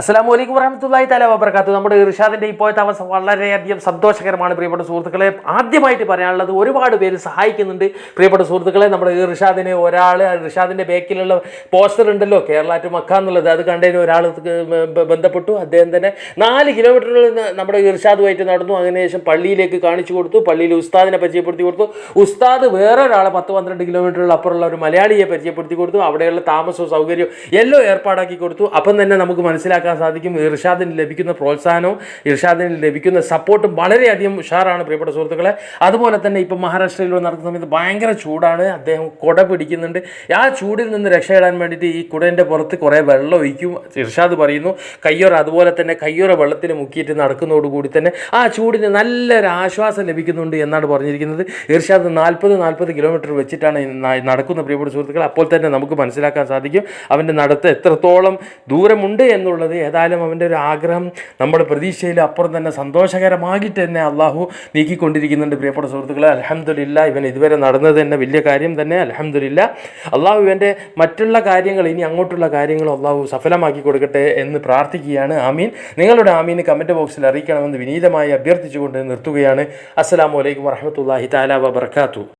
അസ്സാം വലൈക്കും വറഹമത്തല്ലാഹി തല വബർക്കാത്തു നമ്മുടെ ഇർഷാദിന്റെ ഇപ്പോഴത്തെ അവസ്ഥ വളരെയധികം സന്തോഷകരമാണ്. പ്രിയപ്പെട്ട സുഹൃത്തുക്കളെ ആദ്യമായിട്ട് പറയാനുള്ളത് ഒരുപാട് പേര് സഹായിക്കുന്നുണ്ട്. പ്രിയപ്പെട്ട സുഹൃത്തുക്കളെ നമ്മുടെ ഇർഷാദിന് ഒരാൾ ഇർഷാദിന്റെ ബേക്കിലുള്ള പോസ്റ്റർ ഉണ്ടല്ലോ കേരള ടു മക്ക എന്നുള്ളത്. അത് കണ്ടതിന് ഒരാൾ ബന്ധപ്പെട്ടു. അദ്ദേഹം തന്നെ നാല് കിലോമീറ്ററിൽ നമ്മുടെ ഇർഷാദുമായിട്ട് നടന്നു. അതിനുശേഷം പള്ളിയിലേക്ക് കാണിച്ചു കൊടുത്തു. പള്ളിയിൽ ഉസ്താദിനെ പരിചയപ്പെടുത്തി കൊടുത്തു. ഉസ്താദ് വേറെ ഒരാളെ പത്ത് പന്ത്രണ്ട് കിലോമീറ്ററിൽ അപ്പുറമുള്ള ഒരു മലയാളിയെ പരിചയപ്പെടുത്തി കൊടുത്തു. അവിടെയുള്ള താമസവും സൗകര്യവും എല്ലാം ഏർപ്പാടാക്കി കൊടുത്തു. അപ്പം തന്നെ നമുക്ക് മനസ്സിലാക്കാൻ സാധിക്കും. ഇർഷാദിന് ലഭിക്കുന്ന പ്രോത്സാഹനവും ഇർഷാദിന് ലഭിക്കുന്ന സപ്പോർട്ടും വളരെയധികം ഉഷാറാണ് പ്രിയപ്പെട്ട സുഹൃത്തുക്കളെ. അതുപോലെ തന്നെ ഇപ്പം മഹാരാഷ്ട്രയിൽ നടക്കുന്ന സമയത്ത് ഭയങ്കര ചൂടാണ്. അദ്ദേഹം കുട പിടിക്കുന്നുണ്ട്. ആ ചൂടിൽ നിന്ന് രക്ഷയിടാൻ വേണ്ടിയിട്ട് ഈ കുടേന്റെ പുറത്ത് കുറേ വെള്ളം ഒഴിക്കും ഇർഷാദ് പറയുന്നു. കയ്യൊറ അതുപോലെ തന്നെ കയ്യൊറ വെള്ളത്തിൽ മുക്കിയിട്ട് നടക്കുന്നതോടുകൂടി തന്നെ ആ ചൂടിന് നല്ലൊരു ആശ്വാസം ലഭിക്കുന്നുണ്ട് എന്നാണ് പറഞ്ഞിരിക്കുന്നത്. ഇർഷാദ് നാൽപ്പത് നാൽപ്പത് കിലോമീറ്റർ വെച്ചിട്ടാണ് നടക്കുന്ന പ്രിയപ്പെട്ട സുഹൃത്തുക്കൾ അപ്പോൾ തന്നെ നമുക്ക് മനസ്സിലാക്കാൻ സാധിക്കും അവന്റെ നടത്ത് എത്രത്തോളം ദൂരമുണ്ട് എന്നുള്ളത്. ഏതായാലും അവന്റെ ഒരു ആഗ്രഹം നമ്മുടെ പ്രതീക്ഷയിൽ അപ്പുറം തന്നെ സന്തോഷകരമായിട്ട് തന്നെ അള്ളാഹു നീക്കിക്കൊണ്ടിരിക്കുന്നുണ്ട്. പ്രിയപ്പെട്ട സുഹൃത്തുക്കളെ അലഹമ്മദില്ല ഇവൻ ഇതുവരെ നടന്നത് തന്നെ വലിയ കാര്യം തന്നെ. അലഹമ്മദില്ല അള്ളാഹു ഇവന്റെ മറ്റുള്ള കാര്യങ്ങൾ ഇനി അങ്ങോട്ടുള്ള കാര്യങ്ങൾ അള്ളാഹു സഫലമാക്കി കൊടുക്കട്ടെ എന്ന് പ്രാർത്ഥിക്കുകയാണ്. ആമീൻ. നിങ്ങളുടെ ആമീൻ കമന്റ് ബോക്സിൽ അറിയിക്കണമെന്ന് വിനീതമായി അഭ്യർത്ഥിച്ചുകൊണ്ട് നിർത്തുകയാണ്. അസ്സാം വലൈക്കും വറഹമത്തല്ലാഹി താല വബർക്കാത്തു